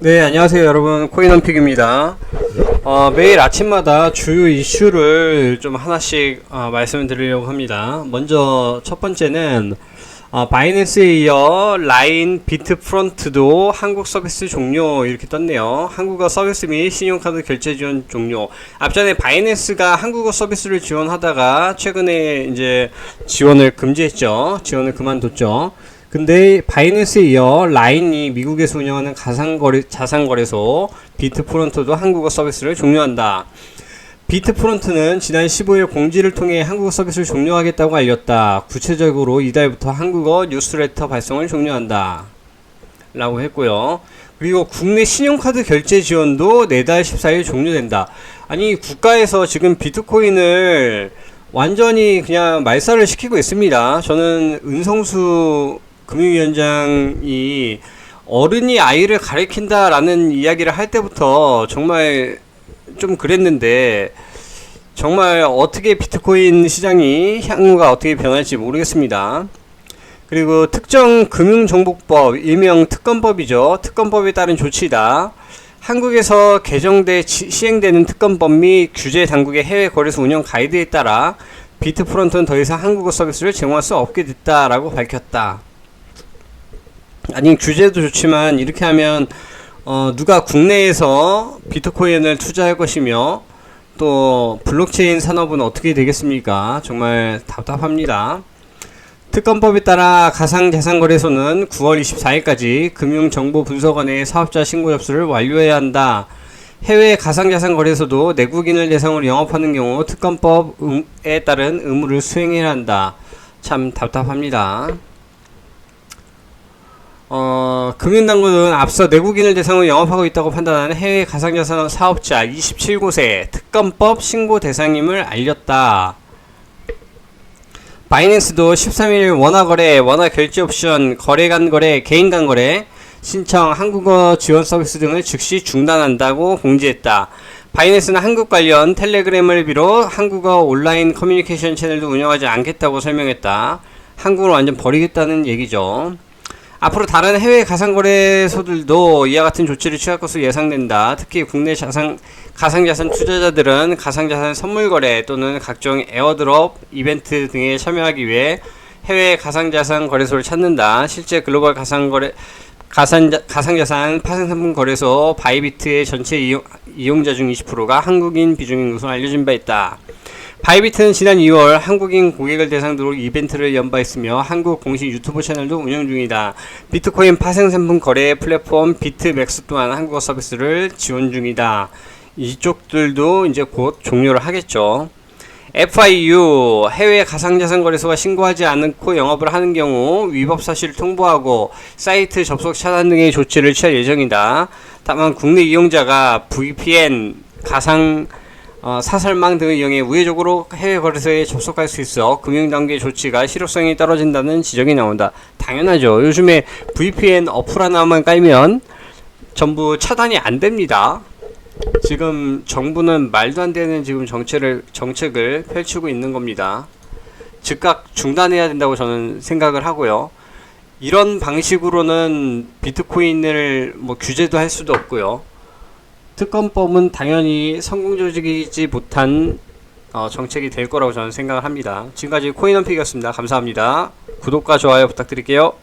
네, 안녕하세요, 여러분. 코인원픽입니다. 어, 매일 아침마다 주요 이슈를 좀 하나씩 어, 말씀드리려고 합니다. 먼저 첫 번째는 어, 바이낸스에 이어 라인, 비트 프론트도 한국 서비스 종료 이렇게 떴네요. 한국어 서비스 및 신용카드 결제 지원 종료. 앞전에 바이낸스가 한국어 서비스를 지원하다가 최근에 이제 지원을 금지했죠. 지원을 그만뒀죠. 근데 바이낸스에 이어 라인이 미국에서 운영하는 가상거래, 자산거래소 비트프론트도 한국어 서비스를 종료한다. 비트프론트는 지난 15일 공지를 통해 한국어 서비스를 종료하겠다고 알렸다. 구체적으로 이달부터 한국어 뉴스레터 발송을 종료한다. 라고 했고요. 그리고 국내 신용카드 결제 지원도 내달 14일 종료된다. 아니, 국가에서 지금 비트코인을 완전히 그냥 말살을 시키고 있습니다. 저는 은성수 금융위원장이 어른이 아이를 가리킨다라는 이야기를 할 때부터 정말 좀 그랬는데 정말 어떻게 비트코인 시장이 향후가 어떻게 변할지 모르겠습니다. 그리고 특정 금융정보법 일명 특검법이죠. 특검법에 따른 조치다. 한국에서 개정돼 지- 시행되는 특검법 및 규제 당국의 해외 거래소 운영 가이드에 따라 비트프론트는 더 이상 한국어 서비스를 제공할 수 없게 됐다라고 밝혔다. 아니 규제도 좋지만 이렇게 하면 어, 누가 국내에서 비트코인을 투자할 것이며 또 블록체인 산업은 어떻게 되겠습니까? 정말 답답합니다. 특검법에 따라 가상자산거래소는 9월 24일까지 금융정보분석원의 사업자 신고 접수를 완료해야 한다. 해외 가상자산거래소도 내국인을 대상으로 영업하는 경우 특검법에 따른 의무를 수행해야 한다. 참 답답합니다. 어, 금융당국은 앞서 내국인을 대상으로 영업하고 있다고 판단하는 해외 가상자산 사업자 27곳에 특검법 신고 대상임을 알렸다. 바이낸스도 13일 원화거래, 원화결제 옵션, 거래 간 거래, 개인 간 거래, 신청, 한국어 지원 서비스 등을 즉시 중단한다고 공지했다. 바이낸스는 한국 관련 텔레그램을 비롯 한국어 온라인 커뮤니케이션 채널도 운영하지 않겠다고 설명했다. 한국을 완전 버리겠다는 얘기죠. 앞으로 다른 해외 가상거래소들도 이와 같은 조치를 취할 것으로 예상된다. 특히 국내 자산, 가상자산 투자자들은 가상자산 선물거래 또는 각종 에어드롭 이벤트 등에 참여하기 위해 해외 가상자산 거래소를 찾는다. 실제 글로벌 가상거래 가상자, 가상자산 파생상품 거래소 바이비트의 전체 이용, 이용자 중 20%가 한국인 비중인 것으로 알려진 바 있다. 바이비트는 지난 2월 한국인 고객을 대상으로 이벤트를 연바했으며 한국 공식 유튜브 채널도 운영 중이다. 비트코인 파생 상품 거래 플랫폼 비트맥스 또한 한국어 서비스를 지원 중이다. 이쪽들도 이제 곧 종료를 하겠죠. FIU 해외 가상자산 거래소가 신고하지 않고 영업을 하는 경우 위법 사실을 통보하고 사이트 접속 차단 등의 조치를 취할 예정이다. 다만 국내 이용자가 VPN 가상 어, 사설망 등을 이용해 우회적으로 해외 거래소에 접속할 수 있어 금융단계의 조치가 실효성이 떨어진다는 지적이 나온다. 당연하죠. 요즘에 VPN 어플 하나만 깔면 전부 차단이 안 됩니다. 지금 정부는 말도 안 되는 지금 정책을 정책을 펼치고 있는 겁니다. 즉각 중단해야 된다고 저는 생각을 하고요. 이런 방식으로는 비트코인을 뭐 규제도 할 수도 없고요. 특검법은 당연히 성공적이지 못한 어, 정책이 될 거라고 저는 생각을 합니다. 지금까지 코인원픽이었습니다. 감사합니다. 구독과 좋아요 부탁드릴게요.